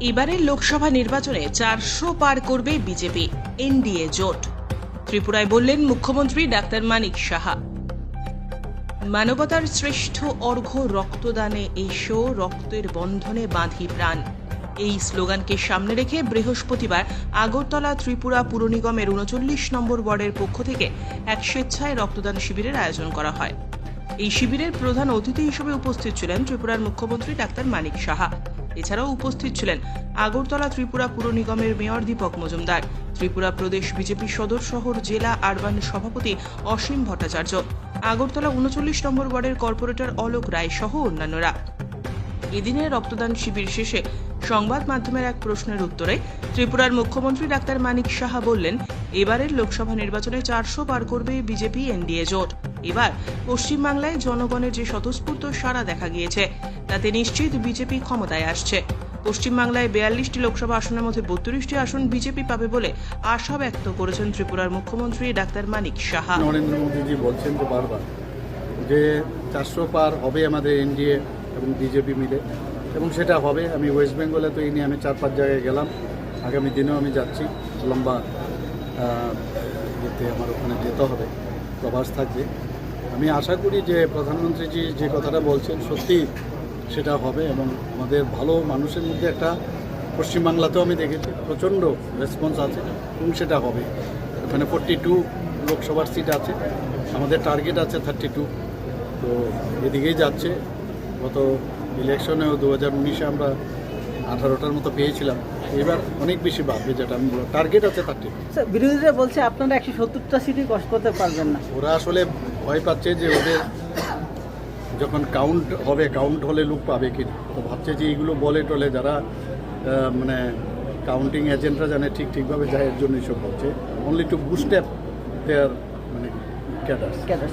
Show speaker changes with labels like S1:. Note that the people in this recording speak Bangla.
S1: এবারের লোকসভা নির্বাচনে চারশো পার করবে বিজেপি, এনডিএ জোট। ত্রিপুরায় বললেন মুখ্যমন্ত্রী ডাক্তার মানিক সাহা। মানবতার শ্রেষ্ঠ অর্ঘ্য রক্তদানে এসো, রক্তের বন্ধনে বাঁধি প্রাণ। এই স্লোগানকে সামনে রেখে বৃহস্পতিবার আগরতলা ত্রিপুরা পুর নিগমের উনচল্লিশ নম্বর ওয়ার্ডের পক্ষ থেকে এক স্বেচ্ছায় রক্তদান শিবিরের আয়োজন করা হয়। এই শিবিরের প্রধান অতিথি হিসেবে উপস্থিত ছিলেন ত্রিপুরার মুখ্যমন্ত্রী ডাক্তার মানিক সাহা। এছাড়াও উপস্থিত ছিলেন আগরতলা ত্রিপুরা পুর নিগমের মেয়র দীপক মজুমদার। ত্রিপুরা প্রদেশ বিজেপি সদর শহর জেলা আরবান সভাপতি অসীম ভট্টাচার্য। আগরতলা উনচল্লিশ নম্বর ওয়ার্ডের কর্পোরেটর অলোক রায় সহ অন্যান্যরা। এদিনের রক্তদান শিবির শেষে সংবাদ মাধ্যমের এক প্রশ্নের উত্তরে ত্রিপুরার মুখ্যমন্ত্রী ডাক্তার মানিক সাহা বললেন, এবারের লোকসভা নির্বাচনে চারশো পার করবে বিজেপি এনডিএ জোট। এবার পশ্চিমবাংলায় জনগণের যে স্বতঃস্ফূর্ত সাড়া দেখা গিয়েছে, তাতে নিশ্চিত বিজেপি ক্ষমতায় আসছে। পশ্চিমবাংলায় বিয়াল্লিশটি লোকসভা আসনের মধ্যে বত্রিশটি আসন বিজেপি পাবে বলে আশা ব্যক্ত করেছেন ত্রিপুরার মুখ্যমন্ত্রী ডাক্তার মানিক সাহা।
S2: নরেন্দ্র মোদীজি বলছেন তো বারবার যে চারশো পার হবে আমাদের এনডিএ এবং বিজেপি মিলে। এবং সেটা হবে। আমি ওয়েস্ট বেঙ্গলে তো এই নিয়ে আমি চার পাঁচ জায়গায় গেলাম। আগামী দিনেও আমি যাচ্ছি। লম্বা ইয়েতে আমার ওখানে যেতে হবে। প্রবাস থাকবে। আমি আশা করি যে প্রধানমন্ত্রীজি যে কথাটা বলছেন, সত্যি সেটা হবে এবং আমাদের ভালো মানুষের মধ্যে একটা পশ্চিমবাংলাতেও আমি দেখেছি, প্রচণ্ড রেসপন্স আছে এবং সেটা হবে। ওখানে ফোরটি টু লোকসভার সিট আছে। আমাদের টার্গেট আছে থার্টি টু তো এদিকেই যাচ্ছে। গত ইলেকশনেও দু হাজার উনিশে আমরা আঠারোটার মতো পেয়েছিলাম। এবার অনেক বেশি বাড়বে যেটা আমি টার্গেট আছে থার্টি
S3: বিরোধীরা বলছে আপনারা একশো সত্তরটা সিটই কষ্ট করতে পারবেন না।
S2: ওরা আসলে ভয় পাচ্ছে যে ওদের যখন কাউন্ট হবে কাউন্ট হলে লোক পাবে কি তো ভাবছে যে এইগুলো বলে টলে যারা মানে কাউন্টিং এজেন্টরা জানে ঠিক ঠিকভাবে যায় এর জন্য এইসব বলছে only to boost app there মানে ক্যাডার্স
S3: ক্যাডার